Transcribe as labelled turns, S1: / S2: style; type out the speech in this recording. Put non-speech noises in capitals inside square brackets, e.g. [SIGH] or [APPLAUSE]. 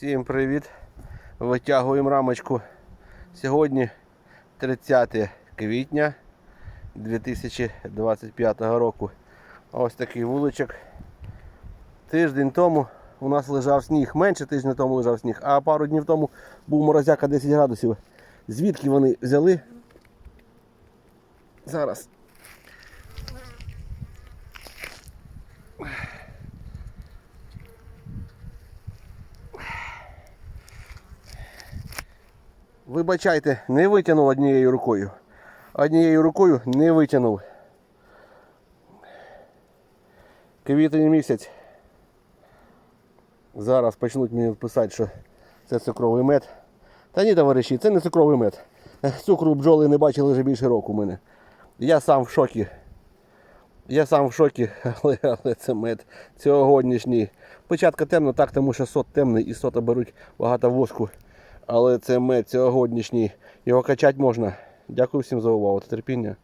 S1: Всім привіт! Витягуємо рамочку. Сьогодні 30 квітня 2025 року. Ось такий вуличок. Тиждень тому у нас лежав сніг, менше тижня тому лежав сніг, а пару днів тому був морозяка 10 градусів. Звідки вони взяли? Зараз. Вибачайте, не витягнув однією рукою. Однією рукою не витягнув. Квітень місяць. Зараз почнуть мені писати, що це цукровий мед. Та ні, товариші, це не цукровий мед. Цукру бджоли не бачили вже більше року у мене. Я сам в шокі. Я сам в шокі, [LAUGHS] але, але це мед сьогоднішній. Початка темно, так, тому що сот темний і сота беруть багато воску. Але це мед сьогоднішній. Його качати можна. Дякую всім за увагу та терпіння.